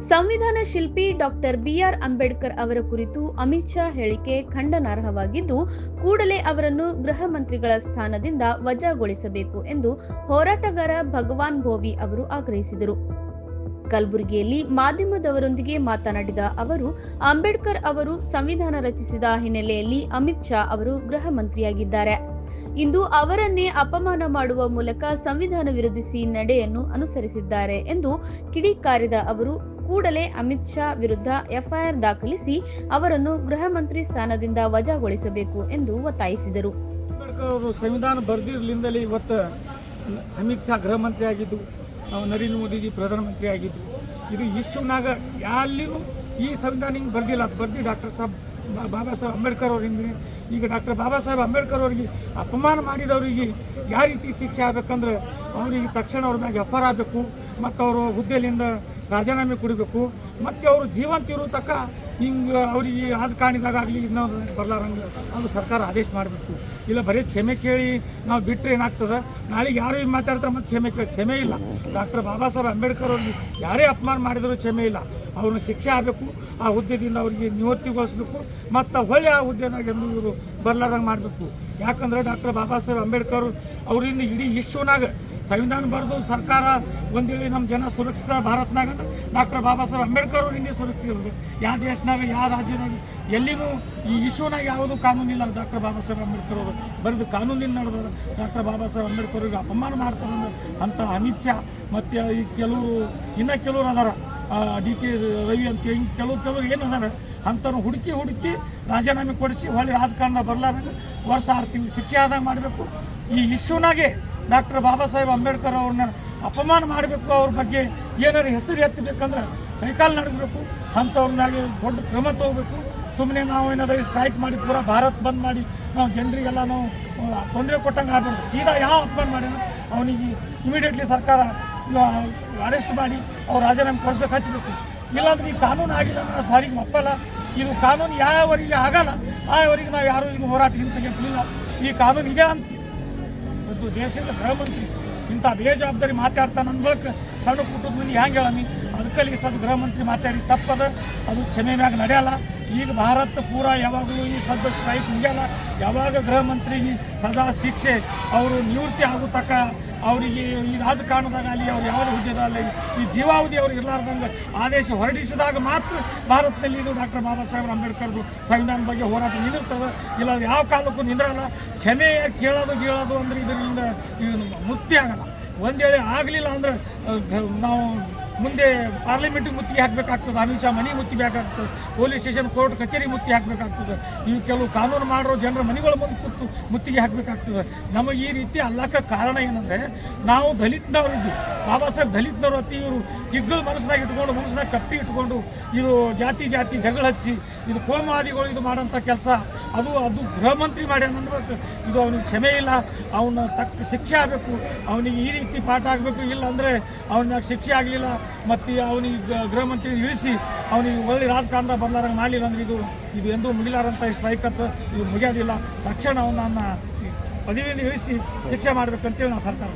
ಸಂವಿಧಾನ ಶಿಲ್ಪಿ doctor B R Ambedkar ಅವರ ಕುರಿತು ಅಮಿತ್ ಶಾ ಹೇಳಿಕೆ ಖಂಡನಾರ್ಹವಾಗಿದ್ದು, ಕೂಡಲೇ ಅವರನ್ನು ಗೃಹ ಮಂತ್ರಿಗಳ ಸ್ಥಾನದಿಂದ ವಜಾಗೊಳಿಸಬೇಕು ಎಂದು ಹೋರಾಟಗಾರ ಭಗವಾನ್ ಭೋವಿ ಅವರು ಆಗ್ರಹಿಸಿದರು. ಕಲಬುರಗಿಯಲ್ಲಿ ಮಾಧ್ಯಮದವರೊಂದಿಗೆ ಮಾತನಾಡಿದ ಅವರು, ಅಂಬೇಡ್ಕರ್ ಅವರು ಸಂವಿಧಾನ ರಚಿಸಿದ ಹಿನ್ನೆಲೆಯಲ್ಲಿ ಅಮಿತ್ ಶಾ ಅವರು ಗೃಹ ಮಂತ್ರಿಯಾಗಿದ್ದಾರೆ. ಇಂದು ಅವರನ್ನೇ ಅಪಮಾನ ಮಾಡುವ ಮೂಲಕ ಸಂವಿಧಾನ ವಿರೋಧಿಸಿ ನಡೆಯನ್ನು ಅನುಸರಿಸಿದ್ದಾರೆ ಎಂದು ಕಿಡಿಕಾರಿದ ಅವರು ಕೂಡಲೇ ಅಮಿತ್ ಶಾ ವಿರುದ್ಧ ಎಫ್ಐಆರ್ ದಾಖಲಿಸಿ ಅವರನ್ನು ಗೃಹ ಮಂತ್ರಿ ಸ್ಥಾನದಿಂದ ವಜಾಗೊಳಿಸಬೇಕು ಎಂದು ಒತ್ತಾಯಿಸಿದರು. ಅವರು ಸಂವಿಧಾನ ಬರೆದಿರ್ಲಿಂದಲೇ ಇವತ್ತು ಅಮಿತ್ ಶಾ ಗೃಹ ಮಂತ್ರಿ ಆಗಿದ್ದು ನರೇಂದ್ರ ಮೋದಿಜಿ ಪ್ರಧಾನಮಂತ್ರಿ ಆಗಿದ್ದು ಇದು ಇಶ್ಯೂನಾಗ ಎಲ್ಲಿಯೂ ಈ ಸಂವಿಧಾನ ಹಿಂಗೆ ಬರ್ದಿಲ್ಲ. ಅದು ಬರ್ದಿ ಡಾಕ್ಟರ್ ಸಾಹೇಬ್ ಬಾ- ಬಾಬಾ ಸಾಹೇಬ್ ಅಂಬೇಡ್ಕರ್ ಅವರಿಂದ ಈಗ ಡಾಕ್ಟರ್ ಬಾಬಾ ಸಾಹೇಬ್ ಅಂಬೇಡ್ಕರ್ ಅವರಿಗೆ ಅಪಮಾನ ಮಾಡಿದವರಿಗೆ ಯಾವ ರೀತಿ ಶಿಕ್ಷೆ ಆಗಬೇಕಂದ್ರೆ, ಅವರಿಗೆ ತಕ್ಷಣ ಅವ್ರ ಮ್ಯಾಗೆ ಎಫ್ ಆರ್ ಆಗಬೇಕು. ಮತ್ತು ಅವರು ಹುದ್ದೆಲಿಂದ ರಾಜೀನಾಮೆ ಕೊಡಬೇಕು. ಮತ್ತು ಅವರು ಜೀವಂತ ಇರೋ ತಕ್ಕ ಹಿಂಗೆ ಅವ್ರಿಗೆ ರಾಜಕಾರಣಿದಾಗಲಿ ಇನ್ನೊಂದು ಬರ್ಲಾರಂಗೆ ಅದು ಸರ್ಕಾರ ಆದೇಶ ಮಾಡಬೇಕು. ಇಲ್ಲ ಬರೀ ಕ್ಷಮೆ ಕೇಳಿ ನಾವು ಬಿಟ್ಟರೆ ಏನಾಗ್ತದೆ? ನಾಳೆಗೆ ಯಾರು ಮಾತಾಡ್ತಾರೆ ಮತ್ತು ಕ್ಷಮೆ ಕೇಳಿ ಕ್ಷಮೆ ಇಲ್ಲ. ಡಾಕ್ಟರ್ ಬಾಬಾ ಸಾಹೇಬ್ ಅಂಬೇಡ್ಕರ್ ಅವ್ರಿಗೆ ಯಾರೇ ಅಪಮಾನ ಮಾಡಿದರೂ ಕ್ಷಮೆ ಇಲ್ಲ. ಅವ್ರನ್ನ ಶಿಕ್ಷೆ ಆಗಬೇಕು, ಆ ಹುದ್ದೆದಿಂದ ಅವರಿಗೆ ನಿವೃತ್ತಿಗೊಳಿಸ್ಬೇಕು ಮತ್ತು ಹೊಳ್ಳಿ ಆ ಹುದ್ದೆದಾಗ ಎಂದು ಇವರು ಬರ್ಲಾರ್ದಂಗೆ ಮಾಡಬೇಕು. ಯಾಕಂದ್ರೆ ಡಾಕ್ಟರ್ ಬಾಬಾ ಸಾಹೇಬ್ ಅಂಬೇಡ್ಕರ್ ಅವರಿಂದ ಇಡೀ ವಿಶ್ವನಾಗ ಸಂವಿಧಾನ ಬರೆದು ಸರ್ಕಾರ ಒಂದೇಳಿ ನಮ್ಮ ಜನ ಸುರಕ್ಷಿತ ಭಾರತನಾಗ ಅಂದ್ರೆ ಡಾಕ್ಟರ್ ಬಾಬಾ ಸಾಹೇಬ್ ಅಂಬೇಡ್ಕರ್ ಅವರಿಂದ ಸುರಕ್ಷಿತ ಇರೋದು ಯಾವ ದೇಶನಾಗ ಯಾವ ರಾಜ್ಯದಾಗ ಎಲ್ಲಿನೂ ಈ ಇಶ್ಯೂನಾಗ ಯಾವುದು ಕಾನೂನಿಲ್ಲ. ಡಾಕ್ಟರ್ ಬಾಬಾ ಸಾಹೇಬ್ ಅಂಬೇಡ್ಕರ್ ಅವರು ಬರೆದು ಕಾನೂನಿನ ನಡೆದ ಡಾಕ್ಟರ್ ಬಾಬಾ ಸಾಹೇಬ್ ಅಂಬೇಡ್ಕರ್ ಅವ್ರಿಗೆ ಅಪಮಾನ ಮಾಡ್ತಾರೆ ಅಂದ್ರೆ ಅಂಥ ಅಮಿತ್ ಶಾ ಮತ್ತು ಈ ಕೆಲವರು ಇನ್ನು ಕೆಲವರು ಅದಾರ. ಡಿ ಕೆ ರವಿ ಅಂತ ಹಿಂಗೆ ಕೆಲವು ಕೆಲವರು ಏನು ಅದಾರ ಅಂಥವ್ರು ಹುಡುಕಿ ಹುಡುಕಿ ರಾಜೀನಾಮೆ ಕೊಡಿಸಿ ಹೊಳ್ಳಿ ರಾಜಕಾರಣ ಬರಲಾರ ವರ್ಷ ಆರು ತಿಂಗಳು ಶಿಕ್ಷೆ ಆದಾಗ ಮಾಡಬೇಕು. ಈ ಇಶ್ಯೂನಾಗೆ ಡಾಕ್ಟರ್ ಬಾಬಾ ಸಾಹೇಬ್ ಅಂಬೇಡ್ಕರ್ ಅವ್ರನ್ನ ಅಪಮಾನ ಮಾಡಬೇಕು, ಅವ್ರ ಬಗ್ಗೆ ಏನಾದ್ರು ಹೆಸರು ಎತ್ತಬೇಕಂದ್ರೆ ಕೈಕಾಲು ನಡಗಬೇಕು, ಅಂಥವ್ರನ್ನಾಗಿ ದೊಡ್ಡ ಕ್ರಮ ತಗೋಬೇಕು. ಸುಮ್ಮನೆ ನಾವು ಏನಾದರೂ ಸ್ಟ್ರೈಕ್ ಮಾಡಿ, ಪೂರಾ ಭಾರತ್ ಬಂದ್ ಮಾಡಿ, ನಾವು ಜನರಿಗೆಲ್ಲ ನಾವು ತೊಂದರೆ ಕೊಟ್ಟಂಗೆ ಆಗ್ಬಾರ್ದು. ಸೀದಾ ಯಾವ ಅಪಮಾನ ಮಾಡ್ಯಾನ ಅವನಿಗೆ ಇಮಿಡಿಯೇಟ್ಲಿ ಸರ್ಕಾರ ಅರೆಸ್ಟ್ ಮಾಡಿ, ಅವ್ರು ರಾಜೀನಾಮೆ ಕೊಡಿಸ್ಬೇಕು ಹಚ್ಚಬೇಕು ಇಲ್ಲಾಂದ್ರೆ ಈ ಕಾನೂನು ಆಗಿಲ್ಲ ಅಂದ್ರೆ ಸಾರಿಗೆ ಒಪ್ಪಲ್ಲ. ಇದು ಕಾನೂನು ಯಾವವರಿಗೆ ಆಗಲ್ಲ ಆಯವರಿಗೆ ನಾವು ಯಾರೂ ಇದು ಹೋರಾಟ ಹಿಂತೆಗೆ ಈ ಕಾನೂನು ಇದೆ ಅಂತೀವಿ ಇವತ್ತು ದೇಶದ ಗೃಹ ಇಂಥ ಬೇಜವಾಬ್ದಾರಿ ಮಾತಾಡ್ತಾನೆ ಅಂದ ಬಳಿಕ ಸಣ್ಣ ಪುಟ್ಟದ ಮಂದಿ ಹ್ಯಾಂಗೆ ಹೇಳಮಿ ಅದಕ್ಕಲ್ಲಿ ಸದ್ ಗೃಹ ಮಂತ್ರಿ ಮಾತಾಡಿ ತಪ್ಪದ, ಅದು ಕ್ಷಮೆ ಮ್ಯಾಗ ನಡೆಯಲ್ಲ. ಈಗ ಭಾರತ ಪೂರ ಯಾವಾಗಲೂ ಈ ಸದ್ದ ಸ್ಟ್ರೈಕ್ ಮುಗಿಯಲ್ಲ. ಯಾವಾಗ ಗೃಹ ಮಂತ್ರಿಗೆ ಸಜಾ ಶಿಕ್ಷೆ, ಅವರು ನಿವೃತ್ತಿ ಆಗೋ ತಕ್ಕ ಅವರಿಗೆ ಈ ರಾಜಕಾರಣದಾಗಲಿ ಅವ್ರು ಯಾವುದೇ ಹುದ್ದೆದಲ್ಲಿ ಈ ಜೀವಾವಧಿ ಅವ್ರು ಇರಲಾರ್ದಂಗೆ ಆದೇಶ ಹೊರಡಿಸಿದಾಗ ಮಾತ್ರ ಭಾರತದಲ್ಲಿ ಇದು ಡಾಕ್ಟರ್ ಬಾಬಾ ಸಾಹೇಬ್ ಅಂಬೇಡ್ಕರ್ದು ಸಂವಿಧಾನ ಬಗ್ಗೆ ಹೋರಾಟ ನಿಂದಿರ್ತದೆ. ಇಲ್ಲ ಯಾವ ಕಾಲಕ್ಕೂ ನಿಂದ್ರಲ್ಲ. ಕ್ಷಮೆ ಕೇಳೋದು ಕೇಳೋದು ಅಂದ್ರೆ ಇದರಿಂದ ಇದು ಮುಕ್ತಿ ಆಗಲ್ಲ. ಒಂದು ವೇಳೆ ಆಗಲಿಲ್ಲ ಅಂದರೆ ನಾವು ಮುಂದೆ ಪಾರ್ಲಿಮೆಂಟಿಗೆ ಮುತ್ತಿಗೆ ಹಾಕಬೇಕಾಗ್ತದೆ, ಅಮಿತ್ ಶಾ ಮನೆ ಮುತ್ತಿ ಬೇಕಾಗ್ತದೆ ಪೊಲೀಸ್ ಸ್ಟೇಷನ್ ಕೋರ್ಟ್ ಕಚೇರಿ ಮುತ್ತಿ ಹಾಕಬೇಕಾಗ್ತದೆ. ಈ ಕೆಲವು ಕಾನೂನು ಮಾಡಿರೋ ಜನರ ಮನೆಗಳ ಮುಂದೆ ಕೂತು ಮುತ್ತಿಗೆ ಹಾಕಬೇಕಾಗ್ತದೆ. ನಮಗೆ ಈ ರೀತಿ ಅಲ್ಲಕ್ಕ ಕಾರಣ ಏನಂದರೆ, ನಾವು ದಲಿತನವ್ರು ಬಾಬಾ ಸಾಹೇಬ್ ದಲಿತನವ್ರು ಅತಿ ಇವರು. ಕಿಗ್ಗಳು ಮನಸ್ಸಿನಾಗ ಇಟ್ಕೊಂಡು, ಮನಸ್ಸಿನಾಗ ಕಟ್ಟಿ ಇಟ್ಕೊಂಡು, ಇದು ಜಾತಿ ಜಾತಿ ಜಗಳ ಹಚ್ಚಿ, ಇದು ಕೋಮವಾದಿಗಳು ಇದು ಮಾಡೋಂಥ ಕೆಲಸ. ಅದು ಅದು ಗೃಹ ಮಂತ್ರಿ ಮಾಡ್ಯಾನಂದ್ರೆ ಇದು ಅವನಿಗೆ ಕ್ಷಮೆ ಇಲ್ಲ. ಅವನ ತಕ್ಕ ಶಿಕ್ಷೆ ಆಗಬೇಕು. ಅವನಿಗೆ ಈ ರೀತಿ ಪಾಠ ಆಗಬೇಕು. ಇಲ್ಲ ಅಂದರೆ ಅವನ ಶಿಕ್ಷೆ ಆಗಲಿಲ್ಲ. ಮತ್ತು ಅವನಿಗೆ ಗೃಹ ಮಂತ್ರಿ ಇಳಿಸಿ, ಅವನಿಗೆ ಒಳ್ಳೆ ರಾಜಕಾರಣದಾಗ ಬರ್ಲಾರಂಗೆ ಮಾಡಲಿಲ್ಲ ಅಂದ್ರೆ ಇದು ಇದು ಎಂದೂ ಮುಗಿಲಾರಂಥ ಸ್ಟ್ರೈಕ್ ಅಂತ ಇದು ಮುಗಿಯೋದಿಲ್ಲ. ತಕ್ಷಣ ಅವನನ್ನು ಪದವಿಯಿಂದ ಇಳಿಸಿ ಶಿಕ್ಷೆ ಮಾಡ್ಬೇಕಂತೇಳಿ ನಾವು ಸರ್ಕಾರ